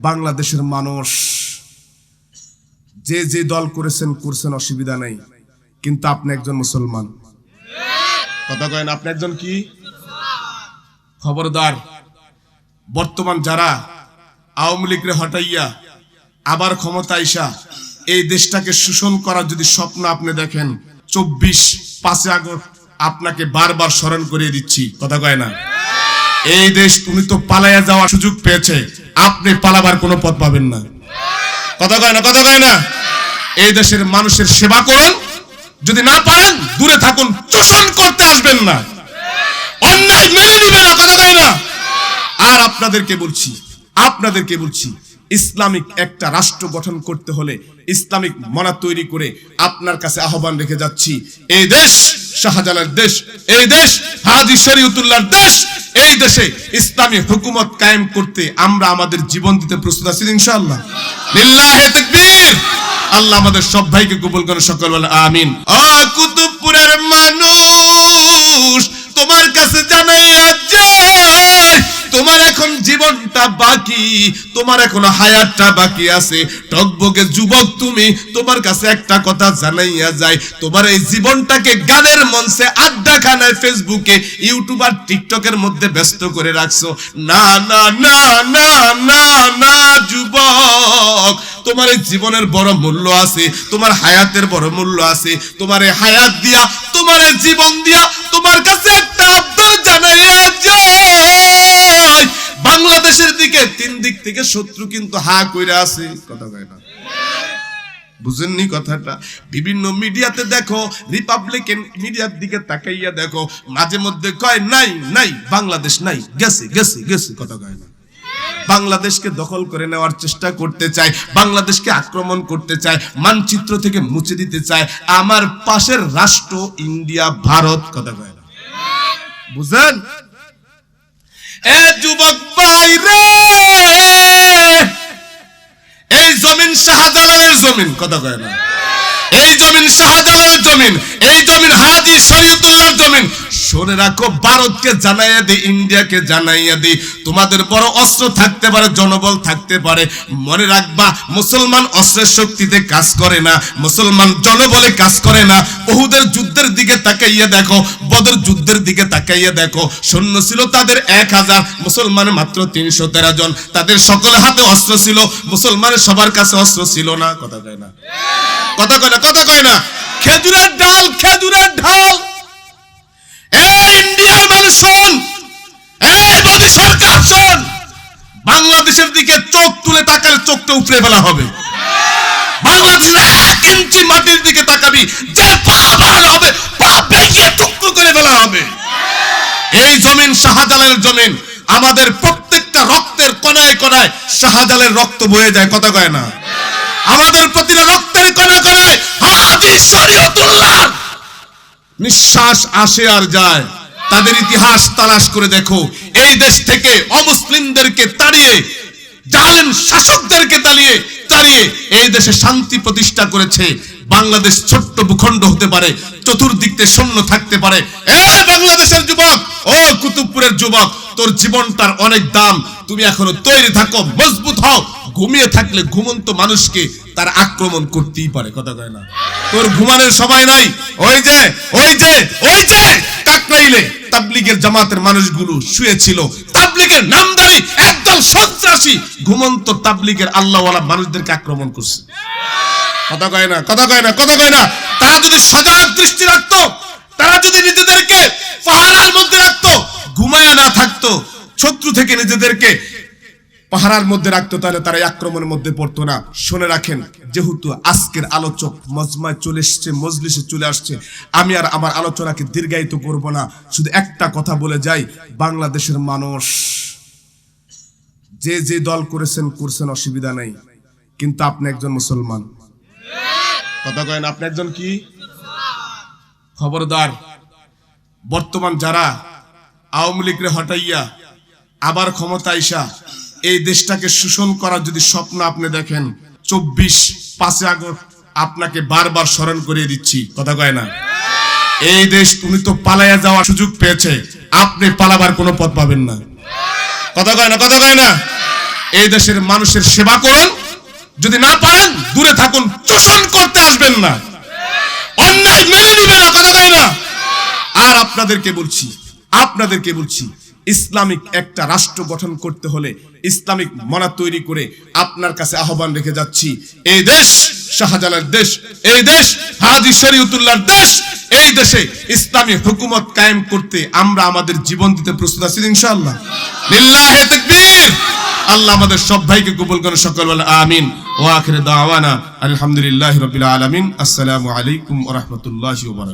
বাংলাদেশের মানুষ যে যে দল করেছেন, করছেন, অসুবিধা নেই। কিন্তু আপনি একজন মুসলমান। কথা কয়েন, আপনি একজন কি? খবরদার। বর্তমান যারা আওয়ামী লীগরে হটাইয়া আবার ক্ষমতা আইসা, এই দেশটাকে শোষণ করার যদি স্বপ্ন আপনি দেখেন, চব্বিশ পাঁচে আগস্ট আপনাকে বারবার স্মরণ করিয়ে দিচ্ছি। কথা কয় না? এই দেশ তুমি তো পালাইয়া যাওয়ার সুযোগ পেয়েছে। আপনি পালাবার কোনো পথ পাবেন না। কথা কয় না, কথা কয় না? এই দেশের মানুষের সেবা করুন, যদি না পারেন, দূরে থাকুন, চোষণ করতে আসবেন না। অন্যায় মেনে নিবে না, কথা কয় না? আর আপনাদেরকে বলছি আপনাদেরকে বলছি ইসলামিক একটা রাষ্ট্র গঠন করতে হলে ইসলামিক মনা তৈরি করে আপনার কাছে আহ্বান রেখে যাচ্ছি। এই দেশ শাহজালাল দেশ, এই দেশ হাজি শরীয়তুল্লাহর দেশ, এই দেশে ইসলামী হুকুমত কায়েম করতে আমরা আমাদের জীবন দিতে প্রস্তুত আছি ইনশাআল্লাহ। লিল্লাহে তাকবীর। আল্লাহ আমাদের সব ভাইকে কবুল করে সকল বলে আমিন। আ কুতুবপুরের মানুষ তোমার কাছে জানাইয়া যায় তোমার এখন জীবনটা বাকি, তোমার এখন হায়াতটা বাকি আছে। টকবগে যুবক তুমি, তোমার কাছে একটা কথা জানাইয়া যায়। তোমার এই জীবনটাকে গানের মঞ্চে আড্ডাখানায় ফেসবুকে ইউটিউব আর টিকটকের মধ্যে ব্যস্ত করে রাখছো। না না না না না না, যুবক, তোমার এই জীবনের বড় মূল্য আছে, তোমার হায়াতের বড় মূল্য আছে। তোমার এই হায়াত দিয়া, তোমার এই জীবন দিয়া, তোমার কাছে একটা আব্দুল জানাইয়া যায়। বাংলাদেশের দিকে তিন দিক থেকে শত্রু কিন্তু হা কইরা আছে। কথা কয় না? বুঝেননি কথাটা? বিভিন্ন মিডিয়াতে দেখো রিপাবলিকান মিডিয়ার দিকে তাকাইয়া দেখো, মাঝে মধ্যে কয়, নাই নাই, বাংলাদেশ নাই, গেছে গেছে গেছে। কথা কয় না? বাংলাদেশকে দখল করে নেওয়ার চেষ্টা করতে চায়, বাংলাদেশকে আক্রমণ করতে চায়, মানচিত্র থেকে মুছে দিতে চায়, আমার পাশের রাষ্ট্র ইন্ডিয়া, ভারত। কথা কয় না? বুঝেন? যুবক ভাই রে! এই জমিন শাহজালালের জমিন, কথা কয় না। এই জমিন শাহজালালের জমিন, এই জমিন হাজি শরীয়তুল্লাহর জমিন শুনে রাখো, ভারতকে জানাইয়া দি, ইন্ডিয়াকে জানাইয়া দি। তোমাদের বড় অস্ত্র থাকতে পারে, জনবল থাকতে পারে। মনে রাখবা, মুসলমান অস্ত্রের শক্তিতে কাজ করে না, মুসলমান জনবলে কাজ করে না। বহুদের যুদ্ধের দিকে তাকাইয়া দেখো, বদর যুদ্ধের দিকে তাকাইয়া দেখো। সৈন্য ছিল তাদের এক হাজার মুসলমানের মাত্র তিনশো তেরো জন। তাদের সকলে হাতে অস্ত্র ছিল মুসলমানের সবার কাছে অস্ত্র ছিল না। কথা কয় না? কথা কয় না? কথা কয় না? খেজুরের ডাল, খেজুরের ঢাল! শোন এই সরকার শোন বাংলাদেশের দিকে চোখ তুলে তাকালে চোখটা ফেলা হবে। বাংলাদেশের এক ইঞ্চি মাটির দিকে তাকাবি যে পা হবে, পা ভেঙে টুকরো করে ফেলা হবে। এই জমিন জমিন। আমাদের প্রত্যেকটা রক্তের কণায় কণায় শাহজালের রক্ত বয়ে যায়, কথা কয় না। আমাদের প্রতিটা রক্তের কণা কণায় শরীয়তুল্লাহ। নিঃশ্বাস আসে আর যায়। তাদের ইতিহাস তালাশ করে দেখো। এই দেশ থেকে অমুসলিমদেরকে তাড়িয়ে, জালেম শাসকদেরকে তাড়িয়ে তাড়িয়ে এই দেশে শান্তি প্রতিষ্ঠা করেছে। বাংলাদেশ ছোট্ট ভূখণ্ড হতে পারে, চতুর্দিক থেকে শূন্য থাকতে পারে। এ বাংলাদেশের যুবক, ও কুতুবপুরের যুবক, তোর জীবনটার অনেক দাম। তুমি এখনও তৈরি থাকো, মজবুত হও। ঘুমিয়ে থাকলে ঘুমন্ত মানুষকে তার আক্রমণ করতেই পারে। কথা কয় না? তোর ঘুমানোর সময় নাই। ওই যে ওই যে ওই যে! তাবলিগের জামাতের মানুষগুলো শুয়েছিল। তাবলিগের নামদারি একদল সন্ত্রাসী ঘুমন্ত তাবলিগের আল্লাহওয়ালা মানুষদেরকে আক্রমণ করছে। কথা কয় না, কথা কয় না, কথা কয় না। তারা যদি সজাগ দৃষ্টি রাখতো, তারা যদি নিজেদেরকে পাহারার মধ্যে রাখতো, ঘুমায় না থাকতো, শত্রু থেকে নিজেদেরকে পাহারার মধ্যে রাখতো, তাহলে তারা আক্রমণের মধ্যে পড়তো না। শুনে রাখেন যেহেতু আজকের আলোচক মজমায় চলে এসছে, মজলিসে চলে আসছে, আমি আর আমার আলোচনাকে দীর্ঘায়িত করব না। শুধু একটা কথা বলে যাই, বাংলাদেশের মানুষ যে যে দল করেছেন, করছেন অসুবিধা নেই। কিন্তু আপনি একজন মুসলমান। কথা কয়েন, আপনি একজন কি? খবরদার। বর্তমান যারা আওয়ামী লীগরে হটাইয়া আবার ক্ষমতা আইসা এই দেশটাকে শোষণ করার যদি স্বপ্ন আপনি দেখেন চব্বিশ পাঁচে আগস্ট আপনাকে বারবার স্মরণ করিয়ে দিচ্ছি। কথা কয় না? এই দেশ তুমি তো পালাইয়া যাওয়ার সুযোগ পেয়েছে। আপনি পালাবার কোনো পথ পাবেন না। কথা কয় না? কথা কয় না? এই দেশের মানুষের সেবা করুন। যদি না পারেন, দূরে থাকুন। চোষণ করতে আসবেন না। অন্যায় মেনে নিবে না। কথা কয় না? আর আপনাদেরকে বলছি আপনাদেরকে বলছি ইসলামিক একটা রাষ্ট্র গঠন করতে হলে ইসলামিক মনা তৈরি করে আপনার কাছে আহ্বান রেখে যাচ্ছি। এই দেশ শাহজালাল দেশ, এই দেশ হাজি শরীয়তুল্লাহর দেশ, এই দেশে ইসলামী হুকুমত কায়েম করতে আমরা আমাদের জীবন দিতে প্রস্তুত আছি ইনশাআল্লাহ। লিল্লাহে তাকবীর। আল্লাহ আমাদের সব ভাইকে কবুল করে সকল বলে আমিন। ওয়া আখির দাওয়ানা, আলহামদুলিল্লাহি রাব্বিল আলামিন। আসসালামু আলাইকুম ওয়া রাহমাতুল্লাহি ওয়া বারাকাতুহু।